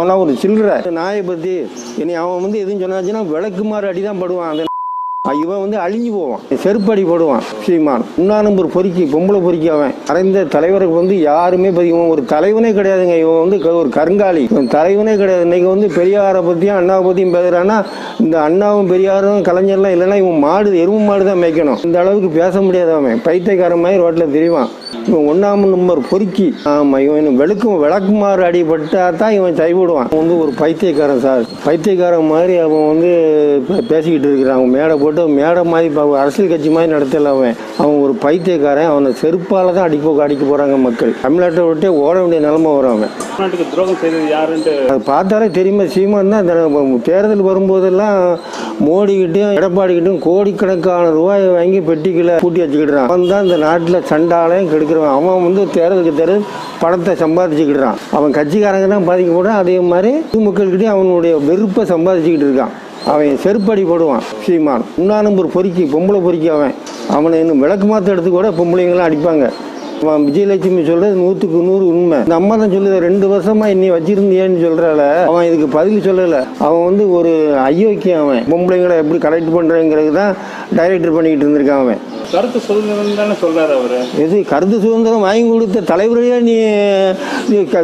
அவன்லாம் ஒரு சில்லற. நாயை பற்றி இனி அவன் வந்து எதுவும் சொன்னாச்சுன்னா விளக்குமாறு அடி தான் படுவான். அந்த இவன் வந்து அழிஞ்சு போவான். செருப்படி போடுவான் சீமான். உண்ணா நம்பர் பொறுக்கி பொம்பளை பொறுக்கி அவன். மறைந்த தலைவருக்கு வந்து யாருமே பதி ஒரு தலைவனே கிடையாதுங்க. இவன் வந்து க- ஒரு கருங்காலி. தலைவனே கிடையாது. இன்னைக்கு வந்து பெரியாரை பற்றியும் அண்ணாவை பற்றியும் பேசுறான்னா இந்த அண்ணாவும் பெரியாரும் கலைஞர்லாம் இல்லைன்னா இவன் மாடு எருவு மாடு தான் மேய்க்கணும். இந்த அளவுக்கு பேச முடியாது அவன். பைத்தியக்காரன் மாதிரி ரோட்டில் தெரிவான். இவன் ஒன்றாம் நம்பர் பொறுக்கி ஆமாம் இவன் வெளுக்கும் விளக்குமாறு அடிபட்டா தான் இவன் கைவிடுவான் வந்து ஒரு பைத்தியக்காரன் சார். பைத்தியக்காரன் மாதிரி அவன் வந்து பே- பேசிக்கிட்டு இருக்கிறான். அவன் மேடை போட்டு மேடை மாதிரி இப்போ அரசியல் கட்சி மாதிரி நடத்தல அவன். அவன் ஒரு பைத்தியக்காரன். அவனை செருப்பால் தான் அடிப்போ அடிக்க போகிறாங்க மக்கள். தமிழ்நாட்டை விட்டே ஓட வேண்டிய நிலைமை வரும் அவன். துரோகம் செய்தது யாருன்ட்டு? அது பார்த்தாலே தெரியுமா சீமான் தான் தேர்தல் வரும்போதெல்லாம் மோடிக்கிட்டையும் எடப்பாடிக்கிட்டையும் கோடிக்கணக்கான ரூபாயை வாங்கி பெட்டிக்குள்ள பூட்டி வச்சுக்கிட்டுறான். அவன் தான் இந்த நாட்டில் சண்டாலையும் கெடுக்கிறவன். அவன் வந்து தேர்தலுக்கு தேர்தல் பணத்தை சம்பாதிச்சுக்கிட்டுறான். அவன் கட்சிக்காரங்க தான் பாதிக்கப்படுறான் அதே மாதிரி மக்கள்கிட்டயும் அவனுடைய வெறுப்பை சம்பாதிச்சுக்கிட்டு இருக்கான். அவன் செருப்படி போடுவான் சீமான். உண்ணா நம்பர் பொறுக்கி பொம்பளை பொறுக்கி அவன். அவனை இன்னும் விளக்கு மாற்ற எடுத்து கூட பொம்பளைங்களாம் அடிப்பாங்க. அவன் விஜயலட்சுமி சொல்றது நூற்றுக்கு நூறு உண்மை. இந்த அம்மா தான் சொல்லுது ரெண்டு வருஷமா இன்னி வச்சிருந்தியேன்னு சொல்றால அவன் இதுக்கு பதில் சொல்லல. அவன் வந்து ஒரு அயோக்கியம் அவன். பொம்பளைங்களை எப்படி கரெக்ட் பண்றேங்கிறது தான் டைரக்டர் பண்ணிக்கிட்டு இருந்திருக்கான் அவன். கருத்து சுதந்திரம் தானே சொல்றாரு அவரு. எது கருத்து சுதந்திரம் வாங்கி கொடுத்த தலைவரையே நீ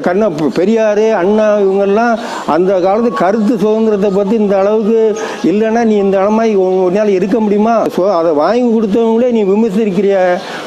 கண்ணா பெரியார் அண்ணா இவங்கெல்லாம் அந்த காலத்து கருத்து சுதந்திரத்தை பற்றி இந்த அளவுக்கு இல்லைன்னா நீ இந்த அளமாய் உன்னால் இருக்க முடியுமா? ஸோ அதை வாங்கி கொடுத்தவங்களே நீ விமர்சிக்கிறிய?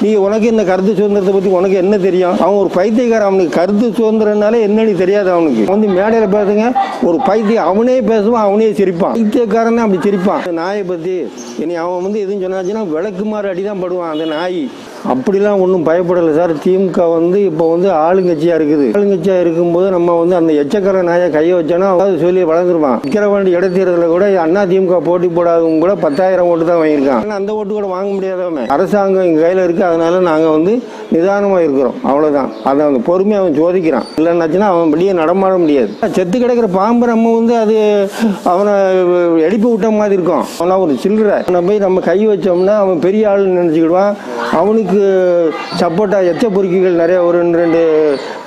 நீ உனக்கு இந்த கருத்து சுதந்திரத்தை பற்றி உனக்கு என்ன தெரியும்? அவன் ஒரு பைத்தியக்காரன் அவனுக்கு கருத்து சுதந்திரம்னாலே என்னன்னு தெரியாது அவனுக்கு. வந்து மேடையில் பேசுங்க ஒரு பைத்தியம் அவனே பேசுவான் அவனே சிரிப்பான். பைத்தியக்காரன் அப்படி சிரிப்பான். அந்த நாயை பற்றி இனி அவன் வந்து எதுவும் சொன்னாச்சுன்னா விளக்குமாறு அடி தான் படுவான் அந்த நாய். அப்படிலாம் ஒன்றும் பயப்படலை சார். திமுக வந்து இப்போ வந்து ஆளுங்கட்சியாக இருக்குது. ஆளுங்கட்சியாக இருக்கும்போது நம்ம வந்து அந்த எச்சக்கர நாயை கையை வச்சோன்னா அதாவது சொல்லி வளர்ந்துருவான். விக்கிரவாண்டி இடத்தேர்தலில் கூட அண்ணா திமுக போட்டி போடாதவங்க கூட பத்தாயிரம் ஓட்டு தான் வாங்கியிருக்கான். ஆனால் அந்த ஓட்டு கூட வாங்க முடியாதவன். அரசாங்கம் எங்கள் கையில் இருக்குது அதனால நாங்கள் வந்து நிதானமாக இருக்கிறோம். அவ்வளோதான் அதை அவன் பொறுமையாக அவன் சோதிக்கிறான். இல்லைன்னாச்சுன்னா அவன் வெளியே நடமாட முடியாது. செத்து கிடக்கிற பாம்பு நம்ம வந்து அது அவனை எழுப்பி விட்ட மாதிரி இருக்கும். அவனா ஒரு சில்லற. அவனை போய் நம்ம கை வச்சோம்னா அவன் பெரிய ஆளுன்னு நினச்சிக்கிடுவான். அவனுக்கு சப்போட்டா எச்ச பொறுக்கிகள் நிறைய ஒரு ரெண்டு ரெண்டு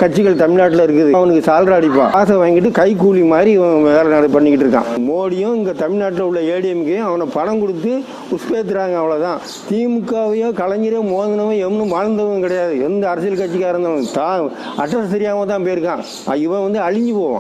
கட்சிகள் தமிழ்நாட்டில் இருக்குது. அவனுக்கு சால்ரா அடிப்பான். ஆசை வாங்கிட்டு கை கூலி மாதிரி இவன் வேலை நாடு பண்ணிக்கிட்டு இருக்கான். மோடியும் இங்கே தமிழ்நாட்டில் உள்ள ஏடிஎம்கேயும் அவனை பணம் கொடுத்து உஸ்பேத்துறாங்க அவ்வளோதான் திமுகவையோ கலைஞரையோ மோதினவன் எவனும் வாழ்ந்தவன் கிடையாது. எந்த அரசியல் கட்சிக்காக இருந்தாலும் தான் அட்ரஸ் தெரியாமல் தான் போயிருக்கான். இவன் வந்து அழிஞ்சு போவான்.